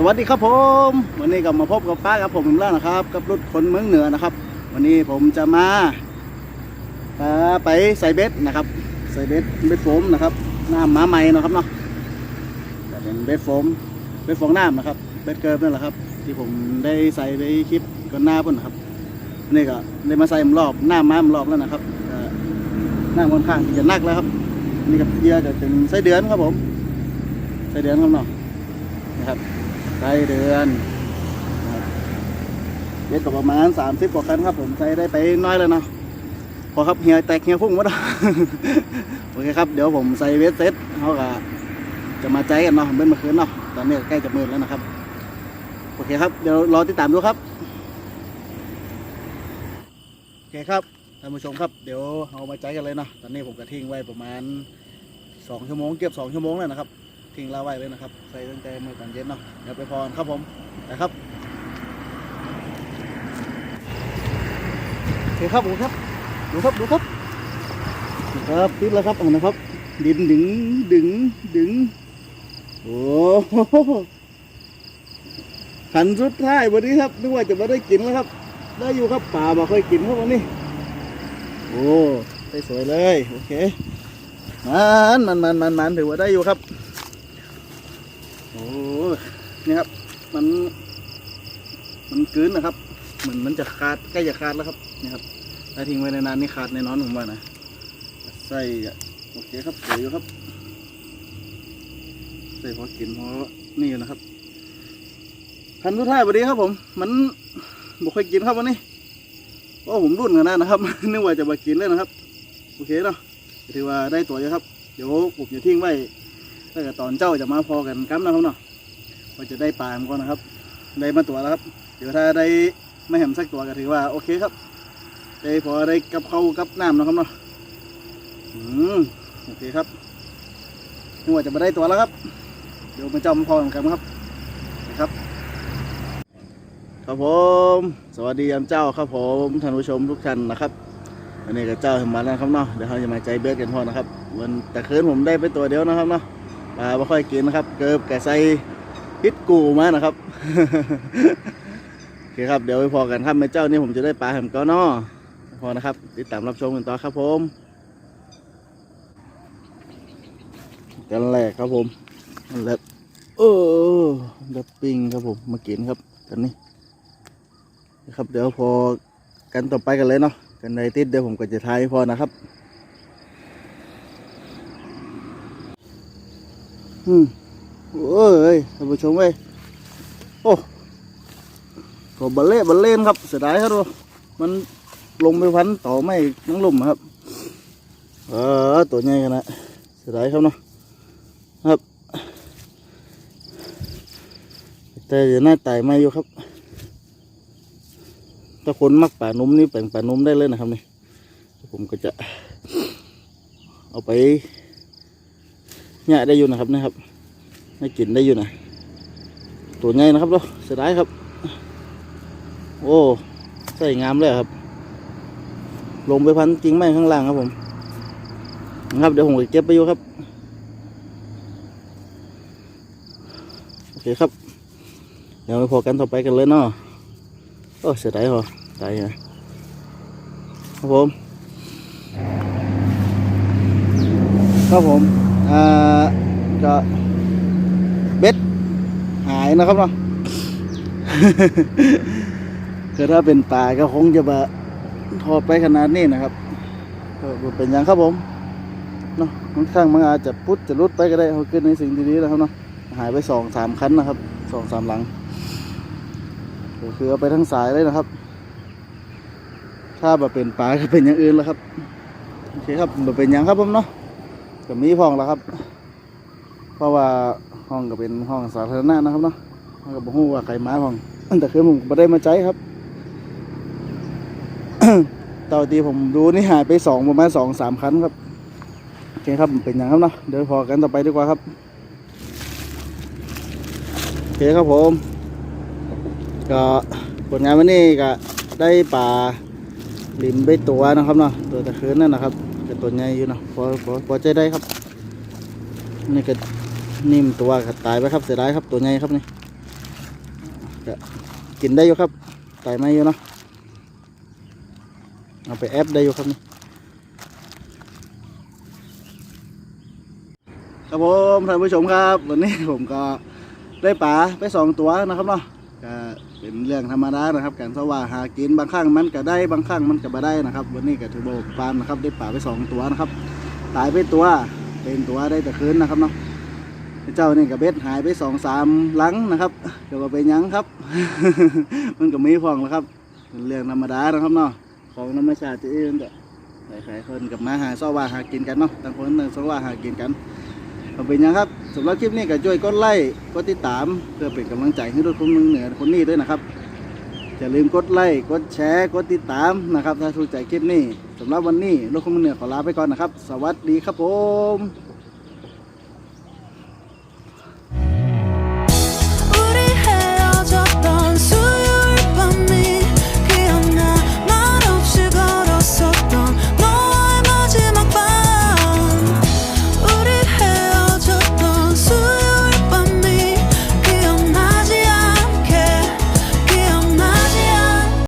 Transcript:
สวัสดีครับผม วันนี้ก็มาพบกับป้ากับผมอีกแล้วนะครับ กับรุ่นคนเมืองเหนือนะครับ วันนี้ผมจะมาไปใส่เบ็ดนะครับ ใส่เบ็ดเบ็ดโฟมนะครับน้ำม้าใหม่นะครับเนาะแต่เป็นเบ็ดโฟมเบ็ดฟองน้ำนะครับเบ็ดเกิร์ฟนั่นแหละครับ ที่ผมได้ใส่ไปคลิปก่อนหน้าพิ่นนะครับนี่ก็ได้มาใส่มรอบหน้าม้ามรอบแล้วนะครับก็น้ำค่อนข้างจะนักแล้วครับ นี่กับเยื่อก็เป็นไส้เดือนครับผมไส้เดือนครับเนาะนะครับ ไส้เดือนเบ็ดก็ประมาณสามสิบกว่าคันครับผมใส่ได้ไปน้อยเลยนะพอครับเฮียแตกเฮียพุ่งหมดแล้วโอเคครับ เดี๋ยวผมใส่เวทเซ็ตเขาก็จะมาใจกันเนาะเมื่อเมื่อคืนเนาะตอนนี้ใกล้จะมืดแล้วนะครับ โอเคครับ เดี๋ยวรอติดตามดูครับ โอเคครับท่านผู้ชมครับ เดี๋ยวเอามาใจกันเลยเนาะตอนนี้ผมก็ทิ้งไว้ประมาณสองชั่วโมงเกือบสองชั่วโมงแล้วนะครับ ทิ้งเราไว้เลยนะครับ ใส่ตั้งแต่มือตอนเย็นเนาะเดี๋ยวไปพรครับผมนะครับโอเคครับผมครับ ดูครับดูครับครับติดแล้วครับเอนะครับ ดินดึงดึงดึงโอ้โหขันสุดท้ายวันนี้ครับนึกว่าจะมาได้กินแล้วครับ ได้อยู่ครับป่าบอกเคยกินครับวันนี้ โอ้ได้สวยเลย โอเคมันมันมันมันมันถือว่าได้อยู่ครับ นี่ครับ มัน มันกืนนะครับ เหมือนมันจะขาดใกล้จะขาดแล้วครับนี่ครับถ้าทิ้งไว้นานๆนี่ขาดแน่นอนผมว่านะใส่อะโอเคครับสวยอยู่ครับใส่พอกินพอนี่อยู่นะครับพันธุ์ทุท่ายพอดีครับผม มันบุเคยกินครับวันนี้โอ้ผมรุ่นกันนะนะครับ นึกว่าจะมากินเลยนะครับ โอเคเนาะถือว่าได้ตัวเยอะครับ เดี๋ยวผมจะทิ้งไว้ถ้าเกิดตอนเจ้าจะมาพอกันกั๊นะครับเนาะ ว่าจะได้ปลาก่อนนะครับ ได้มาตัวแล้วครับ เดี๋ยวถ้าได้ไม่เห็นสักตัวก็ถือว่าโอเคครับ ได้พอได้กับเขากับน้ำนะครับเนาะ อืมโอเคครับนี่ว่าจะมาได้ตัวแล้วครับ เดี๋ยวมาจำพอกันครับนะครับ ครับผม สวัสดียามเจ้าครับผมท่านผู้ชมทุกท่านนะครับอันนี้กับเจ้าเห็นมาแล้วครับเนาะ เดี๋ยวเราจะมาใจเบสกันพอนะครับ วันแต่คืนผมได้ไปตัวเดียวนะครับเนาะปลาไม่ค่อยกินนะครับ เกิบแก่ใส่ พิษกูมานะครับโอเคครับเดี๋ยวไปพอกันครับแม่เจ้านี่ผมจะได้ปลาแหมก็นอพอนะครับ ติดตามรับชมกันต่อครับผมกันแรกครับผมแหละเออดับปิ้งครับผมมากินครับกันนี้นะครับเดี๋ยวพอกันต่อไปกันเลยเนาะกันในติดเดี๋ยวผมก็จะทายพอนะครับ อืม โอ้ยท่านผู้ชมเว้ยโอ้ก็บัลเล่บัลเล่นครับเสียดายครับทุกมันลงไปพันต่อไม่นังลุ่มครับเออตัวใหญ่กันนะเสียดายครับเนาะครับแต่เดี๋ยวหน้าตายไม่อยู่ครับถ้าคนมักป่านุ่มนี่แป่งป่านุ่มได้เลยนะครับนี่ผมก็จะเอาไปเนี่ยได้อยู่นะครับนะครับ ให้กินได้อยู่นะตัวใหญ่นะครับเนาะเสียดายครับ โอ้ใส่งามเลยครับ ลงไปพันกิ่งไม้ข้างล่างครับผมนะครับเดี๋ยวผมจะเก็บไปอยู่ครับโอเคครับ เดี๋ยวไปพอกันต่อไปกันเลยเนาะโอ้เสียดายเหรอตายนะครับผมครับผมอ่าก็ เบ็ดหายนะครับเนาะคือถ้าเป็นปลาก็คงจะบบทอดไปขนาดนี้นะครับก็เป็นอย่างครับผมเนาะค่อนข้างมันอาจจะพุดจะรุดไปก็ได้เขาขึ้นในสิ่งดีๆแล้วครับเนาะหายไปสองสามคันนะครับสองสามหลังก็คือเอาไปทั้งสายเลยนะครับ ถ้าแบบเป็นปลาก็เป็นอย่างอื่นแล้วครับโอเคครับแบบเป็นอย่างครับผมเนาะก็มีห้องแล้วครับ เพราะว่า ห้องก็เป็นห้องสาธารณะนะครับเนาะห้องก็บอกว่าใครมาห้องแต่คือผมไม่ได้มาใจครับตอนที่ผมดูนี่หายไปสองประมาณสองสามคันครับโอเคครับเป็นอย่างครับเนาะเดี๋ยวพอกันต่อไปดีกว่าครับโอเคครับผม ก็ผลงานวันนี้ก็ได้ปลาลิมไปตัวนะครับเนาะตัวตะเคืนนั่นนะครับก็ตัวใหญ่อยู่เนาะพอพอพอใจได้ครับนี่ก็ นิ่มตัวตายไปครับเสียดายครับตัวใหญ่ครับนี่กินได้อยู่ครับไต่ไม่อยู่เนาะเอาไปแอปได้อยู่ครับนี่ครับผมท่านผู้ชมครับ วันนี้ผมก็ได้ปลาไปสองตัวนะครับเนาะก็เป็นเรื่องธรรมดานะครับ การสว่าหากินบางครั้งมันก็ได้บางครั้งมันก็บ่ได้นะครับ วันนี้ก็ถือว่าผมปานนะครับ ได้ปลาไปสองตัวนะครับ ตายไปตัวเป็นตัวได้แต่คืนนะครับเนาะ เจ้านี่กับเบ็ดหายไปสองสามหลังนะครับเดี๋ยวว่าเป็นหยังครับ มันก็มีฟองแล้วครับเป็นเรื่องธรรมดานะครับเนาะของธรรมชาติที่อื่นก็หลายๆคนกับมาหาซอว่าหากินกันเนาะต่างคนต่างซอว่าหากินกันเอาเป็นยังครับสำหรับคลิปนี้ก็ช่วยกดไลค์กดติดตามเพื่อเป็นกำลังใจให้ทุกคนเมืองเหนือคนนี้ด้วยนะครับอย่าลืมกดไลค์กดแชร์กดติดตามนะครับ ถ้าถูกใจคลิปนี้สำหรับวันนี้ลูกคนเมืองเหนือขอลาไปก่อนนะครับ สวัสดีครับผม